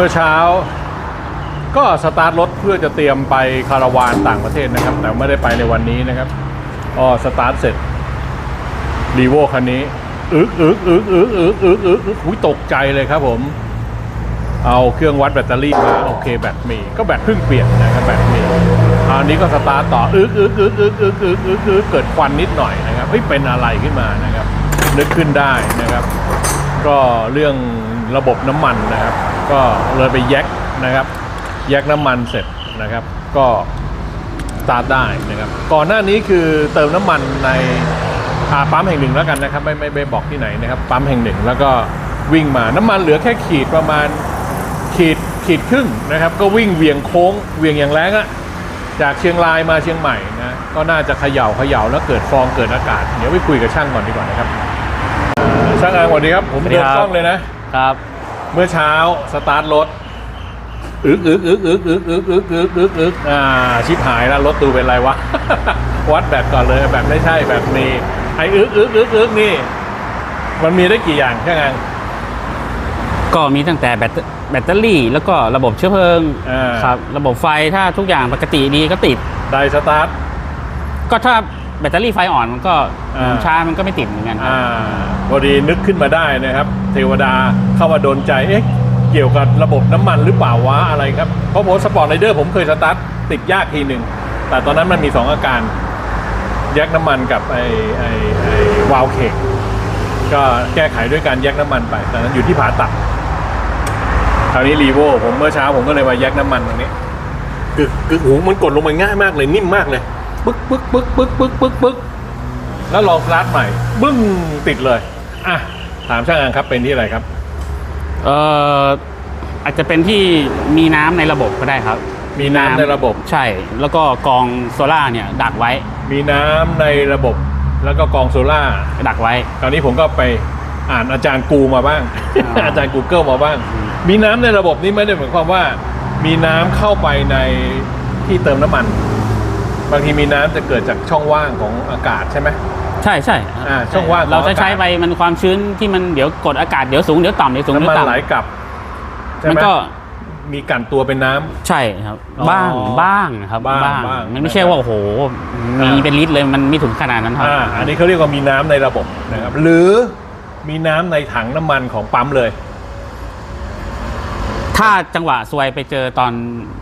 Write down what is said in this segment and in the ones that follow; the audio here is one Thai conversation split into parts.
มื่อเช้า ก็สตาร์ทรถเพื่อจะเตรียมไปคาราวานต่างประเทศนะครับ แต่ไม่ได้ไปในวันนี้นะครับอ๋อสตาร์ทเสร็จรีโวคันนี้อึกอึกอึกอึกอึกอึกอึกอึกหุยตกใจเลยครับผม เอาเครื่องวัดแบตเตอรี่มาโอเคแบตมี ก็แบตเพิ่งเปลี่ยนนะครับแบตมีอันนี้ก็สตาร์ทต่ออึกอึกอึกอึกอึกอึกอึกอึกเกิดควันนิดหน่อยนะครับเฮ้ยเป็นอะไรขึ้นมานะครับ นึกขึ้นได้นะครับ ก็เรื่องระบบน้ำมันนะครับ ก็เลยไปแยกนะครับ แยกน้ำมันเสร็จนะครับ ก็สตาร์ทได้นะครับ ก่อนหน้านี้คือเติมน้ำมันในปั๊มแห่งหนึ่งแล้วกันนะครับ ไม่ไม่ไม่บอกที่ไหนนะครับปั๊มแห่งหนึ่งแล้วก็วิ่งมาน้ำมันเหลือแค่ขีดประมาณขีดขีดครึ่งนะครับ ก็วิ่งเวียงโค้งเวียงอย่างแรงอะจากเชียงรายมาเชียงใหม่นะก็น่าจะเขย่าเขย่าแล้วเกิดฟองเกิดอากาศเดี๋ยวไปคุยกับช่างก่อนดีกว่านะครับช่างอางสวัสดีครับผมดีเดินครับกล้องเลยนะครับ เมื่อเช้าสตาร์ทรถอึกอึกอึกอึกอึกอึกอึกอึกอึกอึกอ่าชิบหายแล้วรถตูเป็นไรวะวัดแบตก่อนเลยแบบไม่ใช่แบบมีไอ้อึกอึกอึกอึกนี่ มันมีได้กี่อย่างแค่ไงก็มีตั้งแต่แบตเตอแบตเตอรี่แล้วก็ระบบเชื้อเพลิงอ่าครับระบบไฟถ้าทุกอย่างปกติดีก็ติดไดสตาร์ทก็ถ้าแบตเตอรี่ไฟอ่อนมันก็อ่าช้ามันก็ไม่ติดเหมือนกันครับอ่าพอดีนึกขึ้นมาได้นะครับ เทวดาเข้ามาโดนใจเอ๊ะเกี่ยวกับระบบน้ำมันหรือเปล่าวะอะไรครับ เพราะผมสปอร์ตไรเดอร์ผมเคยสตาร์ทติดยากทีหนึ่ง แต่ตอนนั้นมันมีสองอาการแยกน้ำมันกับไอ้ไอ้ไอ้วาล์วเคกก็แก้ไขด้วยการแยกน้ำมันไปตอนนั้นอยู่ที่ผาตัดคราวนี้รีโวผมเมื่อเช้าผมก็เลยมาแยกน้ำมันตรงนี้กึกกึกหูมันกดลงไปง่ายมากเลยนิ่มมากเลยปึ๊กปึ๊กปึ๊กปึ๊กปึ๊กปึ๊กปึ๊กแล้วลองสตาร์ทใหม่บึ้งติดเลยอะ ถามช่างอังครับเป็นที่อะไรครับ เอ่ออาจจะเป็นที่มีน้ำในระบบก็ได้ครับมีน้ำในระบบ ใช่ แล้วก็กรองโซล่าร์เนี่ยดักไว้มีน้ำในระบบ แล้วก็กรองโซล่าร์ดักไว้ คราวนี้ผมก็ไปอ่านอาจารย์กูมาบ้าง อ่า อาจารย์ Google มาบ้างอืมมีน้ำในระบบนี้ไม่ได้หมายความว่า มีน้ำเข้าไปในที่เติมน้ำมัน บางทีมีน้ำจะเกิดจากช่องว่างของอากาศใช่ไหม ใช่ใช่อ่าช่องว่างของเราจะใช้อากาศ ไปมันความชื้นที่มันเดี๋ยวกดอากาศเดี๋ยวสูงเดี๋ยวต่ำเดี๋ยวสูงน้ำเดี๋ยมันวต่ำไหลกลับใช่มันไหมก็มีกลั่นตัวเป็นน้ำ ใช่ครับ อ๋อบ้างบ้างนะครับบ้างบ้างมันไม่ใช่ว่าโอ้โหมีอ่า เป็นลิตรเลยมันไม่ถึงขนาดนั้นครับ อ่าอันนี้เขาเรียกว่ามีน้ำในระบบนะครับ หรือมีน้ำในถังน้ำมันของปั๊มเลย ถ้าจังหวะซวยไปเจอตอน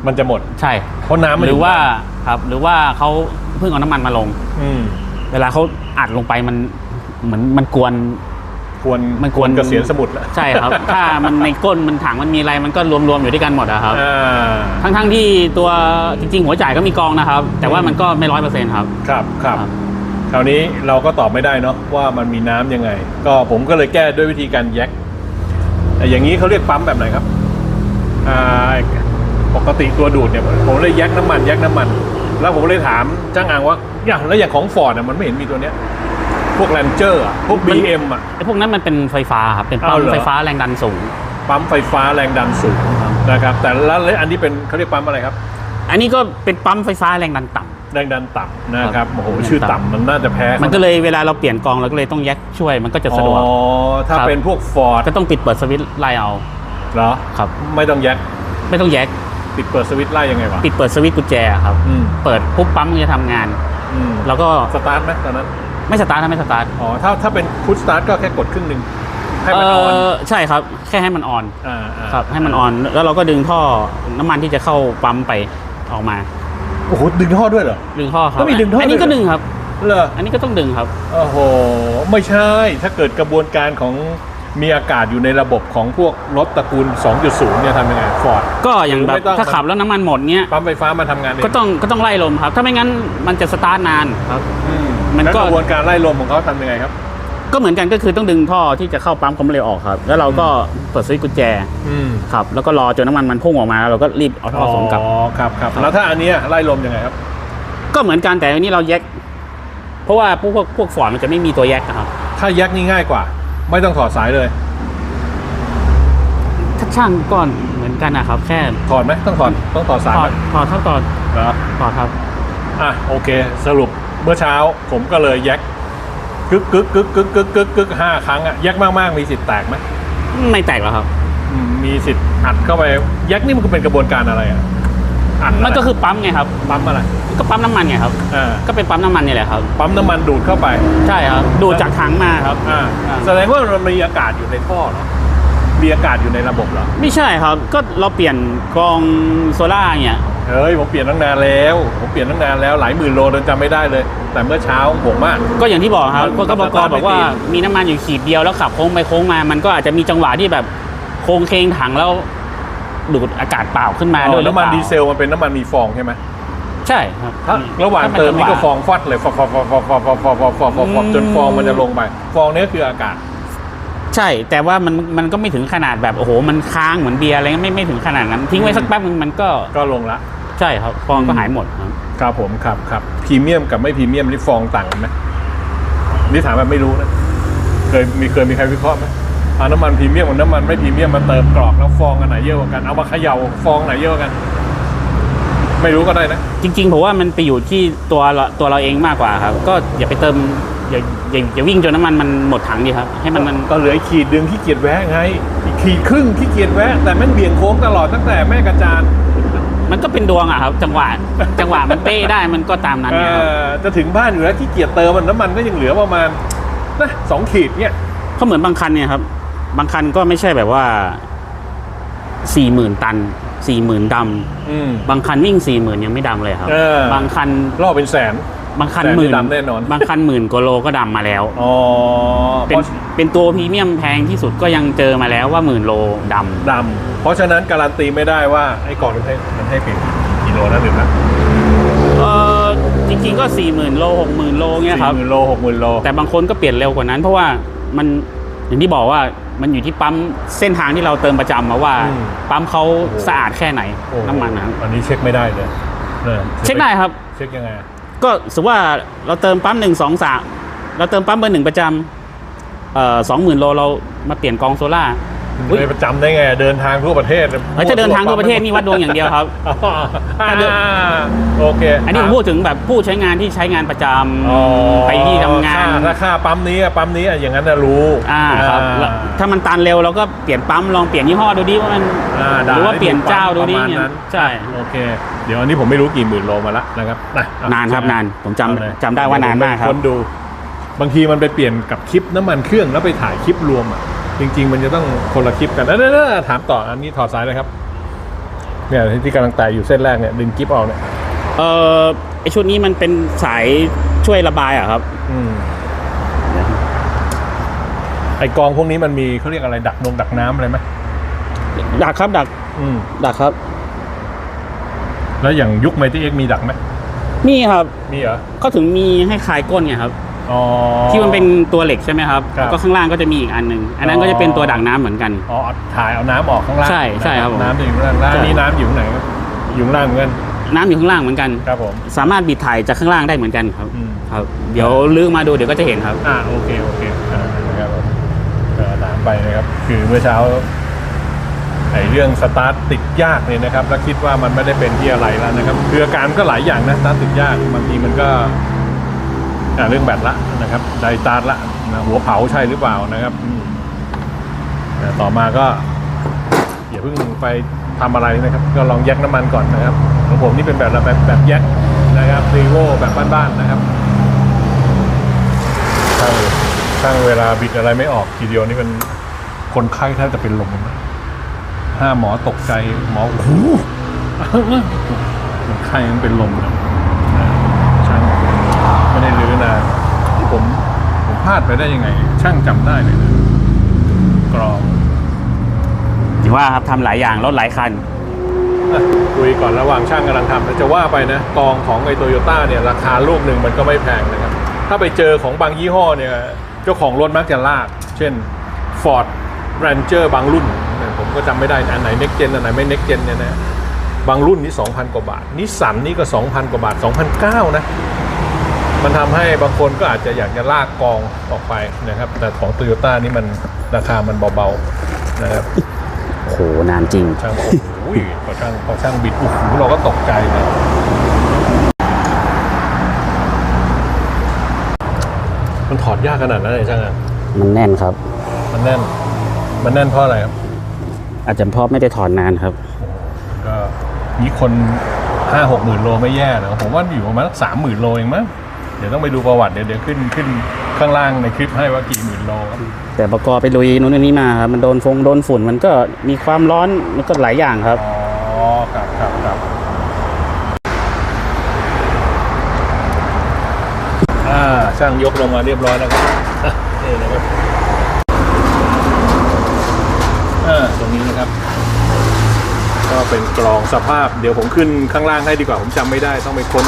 มันจะหมด ใช่ เพราะน้ำมันหยู่รือว่าครับหรือว่าเขาเพิ่งเอาน้ำมันมาลง อืม เวลาเขาอัดลงไปมันเหมือนมันกวน ควรมันควร เกษียณสมุทรแล้วใช่ครับ ถ้ามันในก้นมันถังมันมีอะไรมันก็รวมๆอยู่ด้วยกันหมดอะครับ อ่าทั้งๆที่ตัวจริง ๆ หัวจ่ายก็มีกองนะครับ แต่ว่ามันก็ไม่ร้อยเปอร์เซ็นต์ครับครับ ครับครับ คราวนี้เราก็ตอบไม่ได้เนาะว่ามันมีน้ำยังไง ก็ผมก็เลยแก้ด้วยวิธีการแยกแต่อย่างนี้เขาเรียกปั๊มแบบไหนครับอ่าปกติตัวดูดเนี่ยผมเลยแยกน้ำมันแยกน้ำมัน แล้วผมเลยถามจ้างอ่างว่า อย่างแล้วอย่างของฟอร์ดมันไม่เห็นมีตัวเนี้ย พวกแรนเจอร์อะพวกมัน BM อะ ไอ้พวกนั้นมันเป็นไฟฟ้าครับเป็นปั๊อ้าวมเหรอ ไฟฟ้าแรงดันสูง ปั๊มไฟฟ้าแรงดันสูงนะครับ แต่แล้วแล้วอันนี้เป็นเขาเรียกปั๊มอะไรครับ อันนี้ก็เป็นปั๊มไฟฟ้าแรงดันต่ำ แรงดันต่ำนะครับโอ้โหแรงดันชื่อต่ำมันน่าจะแพ้มันก็เลยเวลาเราเปลี่ยนกองเราก็เลยต้องแยกช่วยมันก็จะสะดวก อ๋อ ถ้าครับ เป็นพวกฟอร์ดก็ต้องปิดเปิดสวิตช์ไล่เอาเหรอ ครับ ไม่ต้องแยกไม่ต้องแยกปิดเปิดสวิตช์ไล่ยังไงวะปิดเปิดสวิตช์กุญแจครับ อืม เปิดปุ๊บปั๊มมันจะทำงาน อืมแล้วก็สตาร์ทไหมตอนนั้น ไม่สตาร์ทถ้าไม่สตาร์ทอ๋อ ถ้าถ้าเป็นพุทสตาร์ทก็แค่กดครึ่งหนึ่งให้เอมันออนอใช่ครับ แค่ให้มันออนอ่าอ่าครับ ให้มันออนแล้วเราก็ดึงท่อน้ำมันที่จะเข้าปั๊มไปออกมา โอ้โหดึงท่อด้วยเหรอ ดึงท่อครับแล้วมีดึงท่ออันนี้ด้วยเหรอก็ดึงครับ เหรออันนี้ก็ต้องดึงครับ โอ้โห ไม่ใช่ ถ้าเกิดกระบวนการของ มีอากาศอยู่ในระบบของพวกรถตระกูล 2.0 เนี่ยทำยังไงฟอร์ด ก็อย่างแบไม่บต้องถ้าขับแล้วน้ำมันหมดเนี้ยปั๊มไฟฟ้ามาทำงานเองก็ต้องก็ต้องไล่ลมครับ ถ้าไม่งั้นมันจะสตาร์ทนานครับอืมมันแล้วก็กระบวนการไล่ลมของเขาทำยังไงครับ ก็เหมือนกันก็คือต้องดึงท่อที่จะเข้าปั๊มความเร็วออกครับ แล้วเราก็เปิดสวิตช์กุญแจอืมครับแล้วก็รอจนน้ำมันมันพุ่งออกมาแล้วเราก็รีบเอาท่อส่งกลับอ๋อครับครับครับแล้วถ้าอันเนี้ยไล่ลมยังไงครับ ก็เหมือนกันแต่อันนี้เราแยก เพราะว่าพวกพวกพวกฟอร์ดมันจะไม่มีตัวแยกนะครับถ้าแยกนี่ง่ายกว่า ไม่ต้องถอดสายเลย ถ้าช่างก็เหมือนกันนะครับ แค่ถอดไหมต้องถอดต้องถอดสายถอไหมดถอดเท่าตอนเหรอ ถอดครับอะโอเคสรุปเมื่อเช้าผมก็เลยแยกกึกกึกกึกกึกกึกกึกกึกห้าครั้งอะแยกมากๆมีสิทธิ์แตกไหมไม่แตกหรอกครับ อืมมีมีสิทธิ์อัดเข้าไปแยกนี่มันก็เป็นกระบวนการอะไรอะ อัดะไรมันก็คือปั๊มไงครับ ปั๊มอะไรก็ปั๊มน้ำมันไงครับอ่าก็เป็นปั๊มน้ำมันนี่แหละครับ ปั๊มน้ำมันดูดเข้าไปใช่ครับ ดูดจากถังมาครับ อ่าอ่า แสดงว่ามันมีอากาศอยู่ในท่อเนาะมีอากาศอยู่ในระบบเหรอไม่ใช่ครับ ก็เราเปลี่ยนกรองโซล่าเนี่ยเฮ้ยผมเปลี่ยนตั้งนานแล้วผมเปลี่ยนตั้งนานแล้วหลายหมื่นโลจนจำไม่ได้เลย แต่เมื่อเช้าผมอะ ก็อย่างที่บอกครับมันก็กบกมันสตาร์ทบอกว่าไม่ติด มีน้ำมันอยู่ขีดเดียวแล้วขับโค้งไปโค้งมา มันก็อาจจะมีจังหวะที่แบบโค้งเคงถังแล้ว ดูดอากาศเปล่าขึ้นมาอ๋ด้วยอหรือน้ำมันเปล่าดีเซลมันเป็นน้ำมันมีฟองใช่ไหมใช่ครับถ้าระหว่างถ้เติมนี่ก็จัหวะฟองฟัดเลยฟองฟองฟองฟองฟองฟองฟองฟองฟองฟองฟองอืมจนฟองมันจะลงไป ฟองนี้คืออากาศ ใช่ แต่ว่ามันมันก็ไม่ถึงขนาดแบบโอ้โหมันค้างเหมือนเบียร์อะไรเงี้ยไม่ไม่ถึงขนาดนั้นทิ้งไว้สักแป๊บนึงมันก็ก็ลงละ ใช่ครับฟองก็หายหมดครับ ครับผมครับครับพรีเมียมกับไม่พรีเมียมนี่ฟองต่างกันไหมนี่ถามแบบไม่รู้นะ เคยมีเคยมีใครวิเคราะห์ไหม เอาน้ำมันพรีเมียมกับน้ำมันไม่พรีเมียมมาเติมกรอกแล้วฟองอันไหนเยอะกว่ากันเอามาเขย่าฟองไหนเยอะกว่ากัน ไม่รู้ก็ได้นะ จริง ๆ ผมว่ามันไปอยู่ที่ตัวเราตัวเราเองมากกว่าครับ ก็อย่าไปเติมอย่าอย่าอย่าวิ่งจนน้ำมันมันหมดถังดีครับ ให้มันมันก็เหลืออีกขีดดึงขี้เกียจแวะไงอีกขีดครึ่งขี้เกียจแวะแต่แม่งเบี่ยงโค้งตลอดตั้งแต่แม่กระจาน มันก็เป็นดวงอะครับ จังหวะจังหวะมันเป๊ะได้มันก็ตามนั้นเอเนี่ยครับอจะถึงบ้านอยู่แล้วขี้เกียจเติมมันน้ำมันก็ยังเหลือประมาณนะสองขีดเนี่ย ก็เหมือนบางคันเนี่ยครับ บางคันก็ไม่ใช่แบบว่าสี่หมื่นตันสี่หมื่นดอืมำบางคันวิ่งสี่หมื่นยังไม่ดำเลยครับ เออ บางคันรอบเป็นแสน บางคันแต่ไม่หมื่นดำแน่นอน บางคันหมื่นกว่าโลก็ดำมาแล้ว อ๋อเพเป็นราะเป็นตัวพรีเมียมแพงที่สุดก็ยังเจอมาแล้วว่าหมื่นโลดำดำเพราะฉะนั้นการันตีไม่ได้ว่าไอ้กล่องมันให้มันให้เป็นกิโลนะหรือนะเออจริงๆก็สี่หมื่นโลหกหมื่นโลเงี้ยครับ สี่หมื่นโลหกหมื่นโลแต่บางคนก็เปลี่ยนเร็วกว่านั้น เพราะว่ามันอย่างที่บอกว่า มันอยู่ที่ปั๊มเส้นทางที่เราเติมประจำมาว่าปั๊มเขาสะอาดแค่ไหนโอ้โหน้ำมันนะอันนี้เช็คไม่ได้เลยออเช็คได้ครับ เช็คยังไงอะก็สมมติว่าเราเติมปั๊มหนึ่งสองสามเราเติมปั๊มเบอร์หนึ่งประจำเอ่อสองหมื่นโลเรามาเปลี่ยนกองโซล่า อุ๊ยเลยประจำได้ไง เดินทางทั่วประเทศเฮ้ยถ้าเดินทางทั่วประเทศนี่วัดดวงอย่างเดียวครับ อ๋อถ้าเดินอ่าโอเคอันนี้ผมพูดถึงแบบผู้ใช้งานที่ใช้งานประจอ๋อำไปที่ทำงานค่ถ้าค่าปั๊มนี้อะปั๊มนี้อะอย่างนั้นนะรู้อ่าครับแล้วถ้ามันตันเร็วเราก็เปลี่ยนปั๊มลองเปลี่ยนยี่ห้อดูดิว่ามันอ่าหได้รือว่าเปลี่ยนเจ้าดูดิประมาณเนี่ยนั้น ใช่ โอเค เดี๋ยวอันนี้ผมไม่รู้กี่หมื่นโลมาละนะครับะเอนานครับนานผมจำเอาเลยจำได้ว่านานมากครับ คนดู บางทีมันไปเปลี่ยนกับคลิปน้ำมันเครื่องแล้วไปถ่ายคลิปรวมอะ จริง ๆ มันจะต้องคนละคลิปกันเด้อถามต่ออันนี้ถอดสายเลยครับ เนี่ยที่กำลังแตะอยู่เส้นแรกเนี่ยดึงคลิปออกเนี่ยเออไอชุดนี้มันเป็นสายช่วยระบายอะครับ อืมไอกองพวกนี้มันมีเขาเรียกอะไรดักนงดักน้ำอะไรไหมดักครับดักอืม ดักครับ แล้วอย่างยุคไมตี้เอ็กมีดักไหม นี่ครับ มีเหรอเขาถึงมีให้คลายก้นไงครับ อ๋อ ที่มันเป็นตัวเหล็กใช่ไหมครับครับ แล้วก็ข้างล่างก็จะมีอีกอันหนึ่งอันนั้นก็จะเป็นตัวดักน้ำเหมือนกัน อ๋อเอาถ่ายเอาน้ำออกข้างล่างใช่ใช่ครับผมน้ำจะอยู่ข้างล่างแล้วอันนี้น้ำอยู่ข้างไหนครับอยู่ข้างล่างเหมือนกันน้ำอยู่ข้างล่างเหมือนกัน ครับผมสามารถบิดถ่ายจากข้างล่างได้เหมือนกันครับ อืมครับ เดี๋ยวลื้อมาดูเดี๋ยวก็จะเห็นครับ อ่าโอเคโอเคอ่านะครับผมเอ่อถามไปนะครับ คือเมื่อเช้าไอ้เรื่องสตาร์ทติดยากเนี่ยนะครับ แล้วคิดว่ามันไม่ได้เป็นที่อะไรแล้วนะครับ คืออาการก็หลายอย่างนะสตาร์ทติดยากบางทีมันก็อ่า เรื่องแบตละนะครับไดตาร์ละนะหัวเผาใช่หรือเปล่านะครับแต่ต่อมาก็อย่าเพิ่งไปทำอะไรนะครับ ก็ลองแยกน้ำมันก่อนนะครับของผมนี่เป็นแบบแบบแบบแยกนะครับรีโวแบบบ้านๆนะครับช่างช่างเวลาบิดอะไรไม่ออกทีเดียวนี่เป็นคนไข้แทบจะเป็นลมนะถ้าหมอตกใจหมอโอ้โหคนไข้มันเป็นลมนะ ไม่ได้ลื้อนานที่ผมผมพลาดไปได้ยังไง ช่างจำได้เลยนะกรองถือว่าครับทำหลายอย่างรถหลายคัน อะคุยก่อนระหว่างช่างกำลังทำแต่จะว่าไปนะกองของไอโตโยต้าเนี่ยราคาลูกหนึ่งมันก็ไม่แพงนะครับ ถ้าไปเจอของบางยี่ห้อเนี่ยเจ้าของรถมักจะลาก เช่น Ford Ranger บางรุ่นเนี่ยผมก็จำไม่ได้นะอันไหน Next Gen อันไหนไม่ Next Gen เนี่ยนะบางรุ่นนี่2,000 กว่าบาทนิสสันนี่ก็ 2,000 กว่าบาท2,009นะ มันทำให้บางคนก็อาจจะอยากจะลากกองออกไปนะครับ แต่ของโตโยต้านี่มันราคามันเบาๆนะครับโหนานจริงช่างบอกโอ้ยพอช่างพอช่างบิดโอ้โหเราก็ตกใจเลยมันถอดยากขนาดนั้นเลยช่างอะมันแน่นครับ มันแน่น มันแน่นเพราะอะไรครับ อาจจะเพราะไม่ได้ถอนนานครับก็นี่คนห้าหกหมื่นโลไม่แย่นะผมว่าอยู่ประมาณสักสามหมื่นโลเองมั้ง เดี๋ยวต้องไปดูประวัติเดี๋ยวเดี๋ยวขึ้นขึ้นข้างล่างในคลิปให้ว่ากี่หมื่นโลครับแต่ประกอบไปลุยนู้นนี่มาครับมันโดนฟงโดนฝุ่นมันก็มีความร้อนมันก็หลายอย่างครับ อ๋อครับครับครับอ่าช่างยกลงมาเรียบร้อยแล้วครับอะนี่นะครับอ่าตรงนี้นะครับ ก็เป็นกรองสภาพ เดี๋ยวผมขึ้นข้างล่างให้ดีกว่าผมจำไม่ได้ต้องไปค้น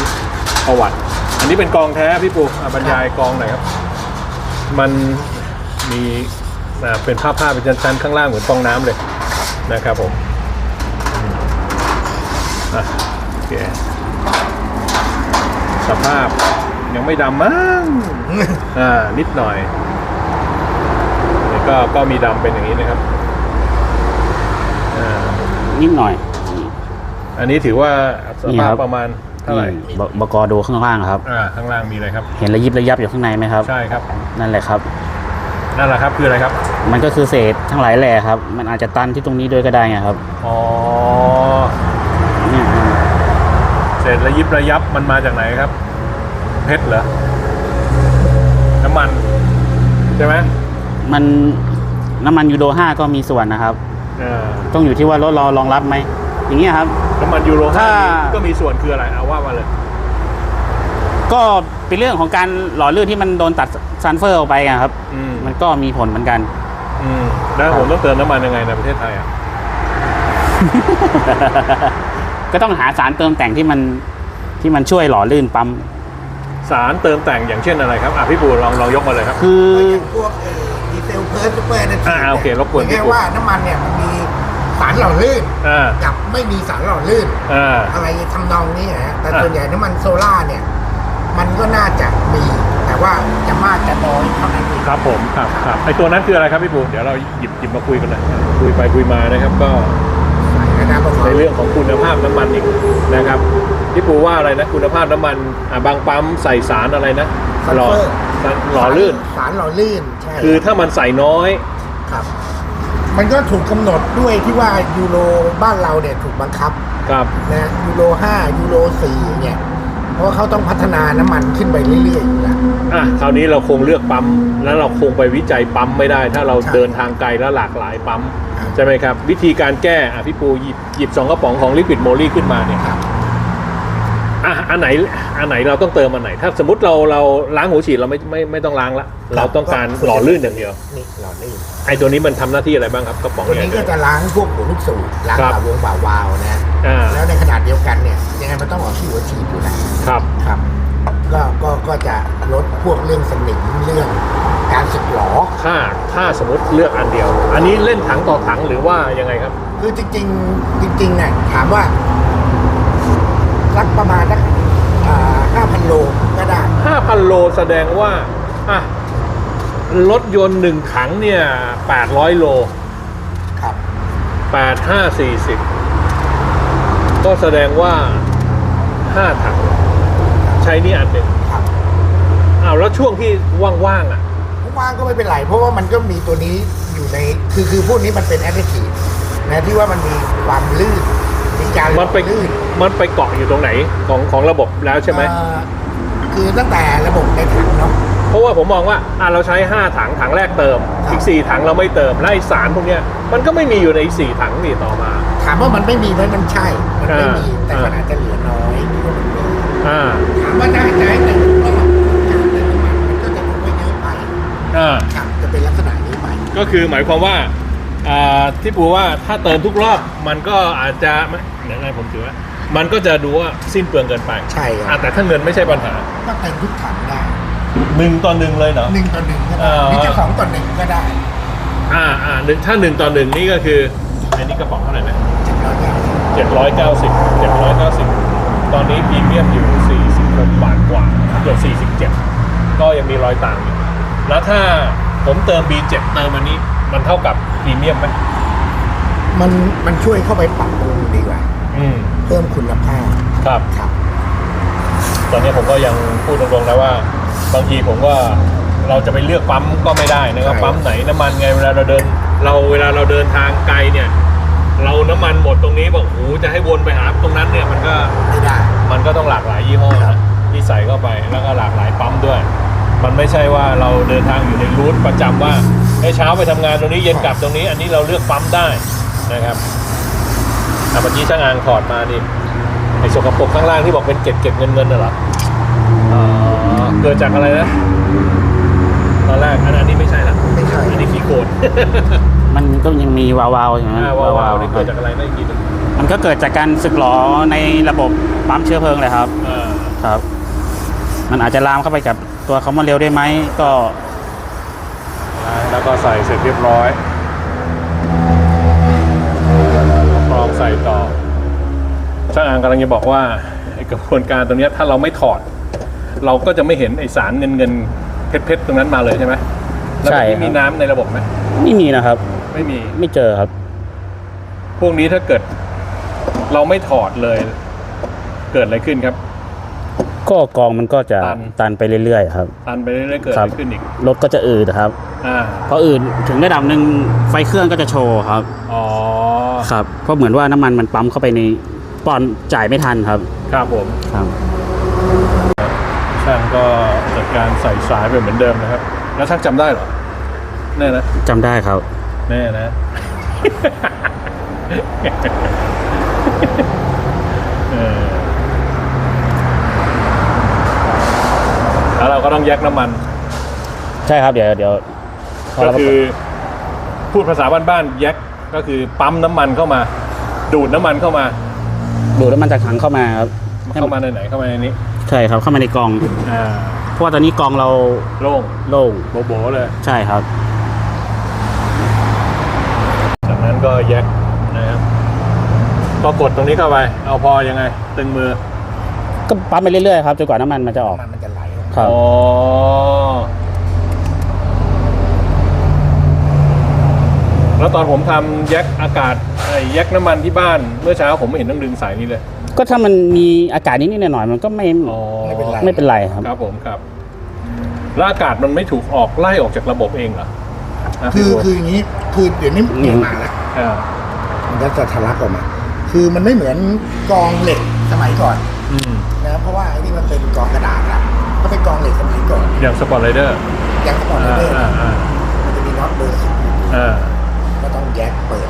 ประวัติ อันนี้เป็นกรองแท้พี่ปูอะบรรยายกรองหน่อยครับ มันมีอ่าเป็นภาพภาพเป็นชั้นๆข้างล่างเหมือนฟองน้ำเลยนะครับผมอืมอะโอเคสภาพยังไม่ดำมั้ง อ่า นิดหน่อยนี่ก็ก็มีดำเป็นอย่างนี้นะครับอ่านิดหน่อย อันนี้ถือว่าสนี่ภาคพรับ ประมาณ เท่าไหร่นี่บประกอบดูข้างล่างครับ อ่าข้างล่างมีอะไรครับ เห็นระยิบระยับอยู่ข้างในไหมครับ ใช่ครับนั่นแหละครับ นั่นแหละครับคืออะไรครับมันก็คือเศษทั้งหลายแหล่ครับ มันอาจจะตันที่ตรงนี้ด้วยก็ได้ไงครับอ๋อเนี่ยเศษระยิบระยับมันมาจากไหนครับ เพชรเหรอน้ำมันใช่ไหมมันน้ำมันยูโร5ก็มีส่วนนะครับอ่าต้องอยู่ที่ว่ารถเรารองรับไหม อย่างเงี้ยครับ น้ำมันยูโรถ้าห้าก็มีส่วนคืออะไรเอาว่ามาเลย ก็เป็นเรื่องของการหล่อลื่นที่มันโดนตัดซันเฟอร์ออกไปอะครับ อืมมันก็มีผลเหมือนกัน อืมแล้วผมต้องเติมน้ำมันยังไงในประเทศไทยอะก็ต้องหาสารเติมแต่งที่มันที่มันช่วยหล่อลื่นปั๊ม สารเติมแต่งอย่างเช่นอะไรครับอะพี่ปูลองลองยกมาเลยครับ คือ อย่างพวกเอ่อดีเซลเพิร์สซูเปอร์นั่นอ่าโอเครบกวนแค่ว่าน้ำมันเนี่ยมันมี สารหล่อลื่นอ่า กับไม่มีสารหล่อลื่น อ่า อะไรทำนองนี้นะฮะแต่อะ ส่วนใหญ่น้ำมันโซล่าร์เนี่ย มันก็น่าจะมี แต่ว่าจะมากจะน้อยเท่านั้นเองครับผมครับครับไอตัวนั้นคืออะไรครับพี่ปูเดี๋ยวเราหยิบหยิบมาคุยกันเลยคุยไปคุยมานะครับก็ นะครับผมในเรื่องของคุณภาพน้ำมันอีกนะครับพี่ปูว่าอะไรนะคุณภาพน้ำมันอะบางปั๊มใส่สารอะไรนะซัลหล่อเฟอร์สารหล่อลื่น สารหล่อลื่น ใช่คือถ้ามันใส่น้อย ครับ มันก็ถูกกำหนดด้วยที่ว่ายูโรบ้านเราเนี่ยถูกบังคับครับ นะยูโร5ยูโร4เนี่ย เพราะว่าเขาต้องพัฒนาน้ำมันขึ้นไปเรื่อยๆอยู่แล้ว อะคราวนี้เราคงเลือกปั๊ม แล้วเราคงไปวิจัยปั๊มไม่ได้ ถ้าเราใช่เดินทางไกลและหลากหลายปั๊ม ครับ ใช่ไหมครับ วิธีการแก้อะพี่ปูหยิบหยิบสองกระป๋องของลิควิดโมลี่ขึ้นมาเนี่ย ครับ อะอันไหนอันไหนเราต้องเติมอันไหน ถ้าสมมติเราเราล้างหัวฉีดเราไม่ไม่ไม่ต้องล้างละเราต้องการหล่อลื่นอย่างเดียวนี่หล่อลื่นไอ้ตัวนี้มันทำหน้าที่อะไรบ้างครับกระป๋องตัวใหญ่ นี้ก็จะล้างพวกหัวลูกสูบล้างครับฝาวงฝาวาล์วนะ อ่าแล้วในขนาดเดียวกันเนี่ยยังไงมันต้องออกที่หัวฉีดอยู่แล้ว ครับ ครับก็ก็ก็จะลดพวกเรื่องสนิมเรื่องการสึกหรอ ถ้าถ้าสมมติเลือกอันเดียว อันนี้เล่นถังต่อถังหรือว่ายังไงครับ คือจริงๆจริงๆเนี่ยถามว่า สักประมาณสักห้าพันโลก็ได้5,000โลแสดงว่าอะรถยนต์หนึ่งถังเนี่ย800โล ครับ8 5 40ก็แสดงว่า5ถัง ใช้นี่อันหนึ่งครับอ้าวแล้วช่วงที่ว่างๆอะว่างก็ไม่เป็นไร เพราะว่ามันก็มีตัวนี้อยู่ใน คือคือพวกนี้มันเป็นแอดดิทีฟนะที่ว่ามันมีความลื่น มีการมันไปลื่นมันไปเกาะอยู่ตรงไหนของของระบบแล้วใช่ไหมเอ่อคือตั้งแต่ระบบในถังเนาะเพราะว่าผมมองว่าอะเราใช้ 5 ถังถังแรกเติมครับอีก 4 ถังเราไม่เติมและไอสารพวกเนี้ยมันก็ไม่มีอยู่ในอีก4ถังนี่ต่อมา ถามว่ามันไม่มีไหมมันใช่ มันไม่มีอ่าแต่มันอาจจะเหลือน้อยที่ว่ามันมีอ่าถามว่าได้ไหมแต่รอบการเติมน้ำมันมันก็จะดูไม่เยอะไปอ่าครับจะเป็นลักษณะนี้ไปก็คือหมายความว่า อ่าที่ปูว่าถ้าเติมทุกรอบมันก็อาจจะไม่เดี๋ยวไงผมถือว่า มันก็จะดูว่าสิ้นเปลืองเกินไปใช่คอะรับแต่ถ้าเงินไม่ใช่ปัญหาก็เติมทุกถังได้หนึ่งต่อหนึ่งเลยเหรอ หนึ่งต่อหนึ่งก็ได้อ่า หรือจะสองต่อหนึ่งก็ได้อ่าอ่าหนึ่งถ้าหนึ่งต่อหนึ่งนี่ก็คืออันนี้กระป๋องเท่าไหร่นะเจ็ดร้อยเก้าสิบเจ็ดร้อยเก้าสิบเจ็ดร้อยเก้าสิบตอนนี้พรีเมียมอยู่สี่สิบหกบาทกว่าเกือบสี่สิบเจ็ดก็ยังมีรอยต่างอยู่แล้วถ้าผมเติม B7 เติมอันนี้ มันเท่ากับพรีเมียมไหมมันมันช่วยเข้าไปปรับปรุงดีกว่า อืม เพิ่มคุณภาพครับ ครับ ตอนนี้ผมก็ยังพูดตรงๆนะว่า บางทีผมว่าเราจะไปเลือกปั๊มก็ไม่ได้นะครับ ใช่ ปั๊มไหนน้ำมันไงเวลาเราเดิน เราเวลาเราเดินทางไกลเนี่ย เราน้ำมันหมดตรงนี้บอกโอ้โหจะให้วนไปหาตรงนั้นเนี่ยมันก็ ไม่ได้ มันก็ต้องหลากหลายยี่ห้อครันะบที่ใส่เข้าไปแล้วก็หลากหลายปั๊มด้วย มันไม่ใช่ว่าเราเดินทางอยู่ในรูทประจำว่า ไอ้เช้าไปทำงานตรงนี้เย็นกลับตรงนี้ อันนี้เราเลือกปั๊มได้นะครับอะเมื่อกี้ช่างอางถอดมานี่ไอ้สกปรกข้างล่างที่บอกเป็นเก็บเก็บเงินเงินน่ะเหรออ๋อเกิดจากอะไรนะตอนแรกอันอันนี้ไม่ใช่ละไม่ใช่อันนี้ขี้โกนมันก็ยังมีวาวๆอยู่นะอ่าวาวๆนี่คเกิรัดบจากอะไรนะอีกทีหนึงมันก็เกิดจากการสึกหรอในระบบปั๊มเชื้อเพลิงเลยครับอ่าครับ มันอาจจะลามเข้าไปกับตัวคอมมอนเรลได้ไหมก็ แล้วก็ใส่เสร็จเรียบร้อยกรองใส่ต่อช่างอางกำลังจะบอกว่าไอ้กระบวนการตรงเนี้ยถ้าเราไม่ถอด เราก็จะไม่เห็นไอสารเงินเงินเพชรเพชรตรงนั้นมาเลยใช่ไหมแล้วใช่เมื่อกี้ครับมีน้ำในระบบไหมไม่มีนะครับ ไม่มีไม่เจอครับ พวกนี้ถ้าเกิด เราไม่ถอดเลย เกิดอะไรขึ้นครับ ก็กองมันก็จะตัน ตันไปเรื่อยๆครับ ตันไปเรื่อยๆเกิดคอะรับไรขึ้นอีกรถก็จะอืดครับอ่าพออืดถึงระดับหนึ่งไฟเครื่องก็จะโชว์ครับอ๋อครับเพราะเหมือนว่าน้ำมันมันปั๊มเข้าไปในปอนจ่ายไม่ทันครับครับผมครับ ช่างก็จัดการใส่สายไปเหมือนเดิมนะครับ แล้วช่างจำได้เหรอแน่นะจำได้ครับ แน่นะ เออแล้วเรา ก็ต้องแยกน้ำมัน ใช่ครับเดี๋ยวเดี๋ยวพอก็เราคือพูดภาษาบ้านๆแยกก็คือปั๊มน้ำมันเข้ามา ดูดน้ำมันเข้ามา ดูดน้ำมันจากถังเข้ามาครับเข้ามาในไหนเข้ามาในนี้ ใช่ครับเข้ามาในกองอ่าเพราะว่าตอนนี้กองเราโล่งโล่งโบๆเลย ใช่ครับจากนั้นก็แยกนะครับก็กดตรงนี้เข้าไป เอาพอยังไง ตึงมือ ก็ปั๊มไปเรื่อยๆครับจนกว่าน้ำมันมันจะออกมัน ครับ อ๋อ แล้วตอนผมทำแยกอากาศไอ้แยกน้ำมันที่บ้าน เมื่อเช้าผมไม่เห็นต้องดึงสายนี้เลย ก็ถ้ามันมีอากาศนิดๆหน่อยๆมันก็ไม่อ๋อ ไม่เป็นไร ไม่เป็นไรครับ ครับผมครับ แล้วอากาศมันไม่ถูกออกไล่ออกจากระบบเองเหรอนะคือพี่บัวคืออย่างนี้คือเดี๋ยวนี้เปลี่ยนมาแล้วอ่ามันก็จะทะลักออกมา คือมันไม่เหมือนกองเหล็กสมัยก่อนอืม นะเพราะว่าไอ้นี่มันเป็นกองกระดาษ อนอย่างสปอร์ตไรเดอร์ยังสปอร์ตอ่าเลเดอร์อ่าอ่ามันจะมีน็อตเบอร์สิบอยู่อ่าก็ต้องแยกเปิด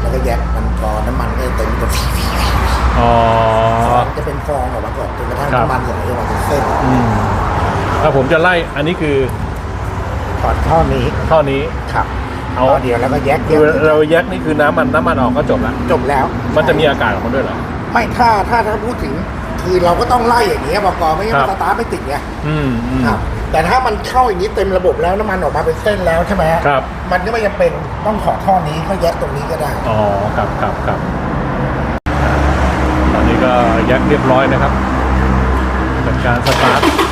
แล้วก็แยกมันพอน้ำมันก็จะเต็มก็อ๋อจะเป็นฟองออกมาก่อนจนกระทั่งครับน้ำมันไหลออกมาเป็นเส้นอืมถ้าผมจะไล่อันนี้คือถอดท่อนี้ท่อนี้ครับเอาท่อเดียวแล้วก็แยกคือเราแยกนี่คือน้ำมันน้ำมันออกก็จบละจบแล้ว มันจะมีอากาศออกมาด้วยเหรอไม่ถ้าถ้าถ้าพูดถึง คือเราก็ต้องไล่อย่างนี้ยบอกกไม่งั้นครัมันบสตาร์ทไม่ติดไงอืมอืม ครับ แต่ถ้ามันเข้าอย่างนี้เต็มระบบแล้วน้ำมันออกมาเป็นเส้นแล้วใช่ไหมฮะครับ มันก็ไม่จำเป็นต้องขอท่อนี้ก็แยกตรงนี้ก็ได้ อ๋อครับครับครับตอนนี้ก็แยกเรียบร้อยนะครับจัดการสตาร์ท